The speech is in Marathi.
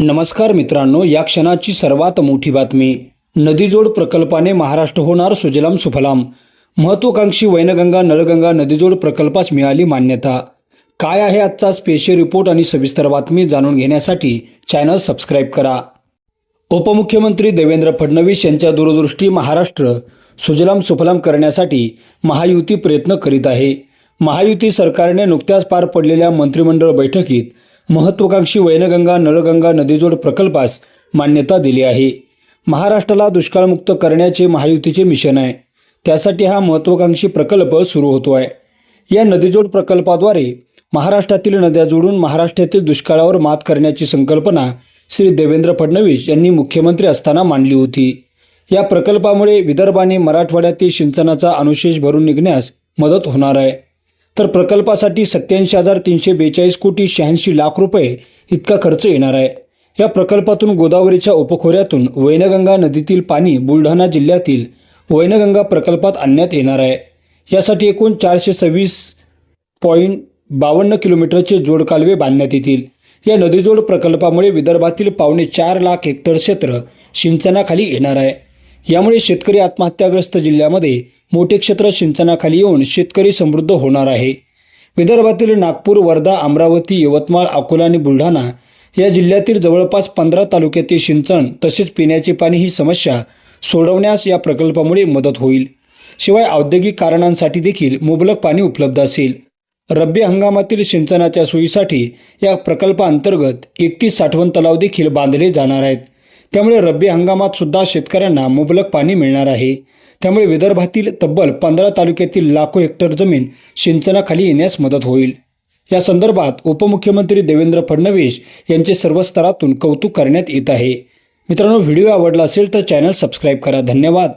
नमस्कार मित्रांनो या क्षणाची सर्वात मोठी बातमी. नदीजोड प्रकल्पाने महाराष्ट्र होणार सुजलाम सुफलाम. महत्वाकांक्षी वैनगंगा नळगंगा नदीजोड प्रकल्पास मिळाली मान्यता. काय आहे आजचा स्पेशल रिपोर्ट आणि सविस्तर बातमी जाणून घेण्यासाठी चॅनल सबस्क्राईब करा. उपमुख्यमंत्री देवेंद्र फडणवीस यांच्या दूरदृष्टी महाराष्ट्र सुजलाम सुफलाम करण्यासाठी महायुती प्रयत्न करीत आहे. महायुती सरकारने नुकत्याच पार पडलेल्या मंत्रिमंडळ बैठकीत महत्वाकांक्षी वैनगंगा नळगंगा नदीजोड प्रकल्पास मान्यता दिली आहे. महाराष्ट्राला दुष्काळमुक्त करण्याचे महायुतीचे मिशन आहे. त्यासाठी हा महत्वाकांक्षी प्रकल्प सुरू होतो आहे या नदीजोड प्रकल्पाद्वारे महाराष्ट्रातील नद्या जोडून महाराष्ट्रातील दुष्काळावर मात करण्याची संकल्पना श्री देवेंद्र फडणवीस यांनी मुख्यमंत्री असताना मांडली होती. या प्रकल्पामुळे विदर्भाने मराठवाड्यातील सिंचनाचा अनुशेष भरून निघण्यास मदत होणार आहे. तर प्रकल्पासाठी सत्याऐंशी हजार तीनशे बेचाळीस कोटी शहाऐंशी लाख रुपये इतका खर्च येणार आहे. या प्रकल्पातून गोदावरीच्या उपखोऱ्यातून वैनगंगा नदीतील पाणी बुलढाणा जिल्ह्यातील वैनगंगा प्रकल्पात आणण्यात येणार आहे. यासाठी एकूण चारशे सव्वीस पॉईंट बावन्न किलोमीटरचे जोडकालवे बांधण्यात येतील. या नदीजोड प्रकल्पामुळे विदर्भातील पावणे चार लाख हेक्टर क्षेत्र सिंचनाखाली येणार आहे. यामुळे शेतकरी आत्महत्याग्रस्त जिल्ह्यामध्ये मोठे क्षेत्र सिंचनाखाली येऊन शेतकरी समृद्ध होणार आहे. विदर्भातील नागपूर वर्धा अमरावती यवतमाळ अकोला आणि बुलढाणा या जिल्ह्यातील जवळपास पंधरा तालुक्यातील सिंचन तसेच पिण्याचे पाणी ही समस्या सोडवण्यास या प्रकल्पामुळे मदत होईल. शिवाय औद्योगिक कारणांसाठी देखील मुबलक पाणी उपलब्ध असेल. रब्बी हंगामातील सिंचनाच्या सोयीसाठी या प्रकल्पाअंतर्गत एकतीस साठवण तलाव देखील बांधले जाणार आहेत. त्यामुळे रब्बी हंगामात सुद्धा शेतकऱ्यांना मुबलक पाणी मिळणार आहे. त्यामुळे विदर्भातील तब्बल पंधरा तालुक्यातील लाखो हेक्टर जमीन सिंचनाखाली येण्यास मदत होईल. या संदर्भात उपमुख्यमंत्री देवेंद्र फडणवीस यांचे सर्व स्तरातून कौतुक करण्यात येत आहे. मित्रांनो व्हिडिओ आवडला असेल तर चॅनल सबस्क्राईब करा. धन्यवाद.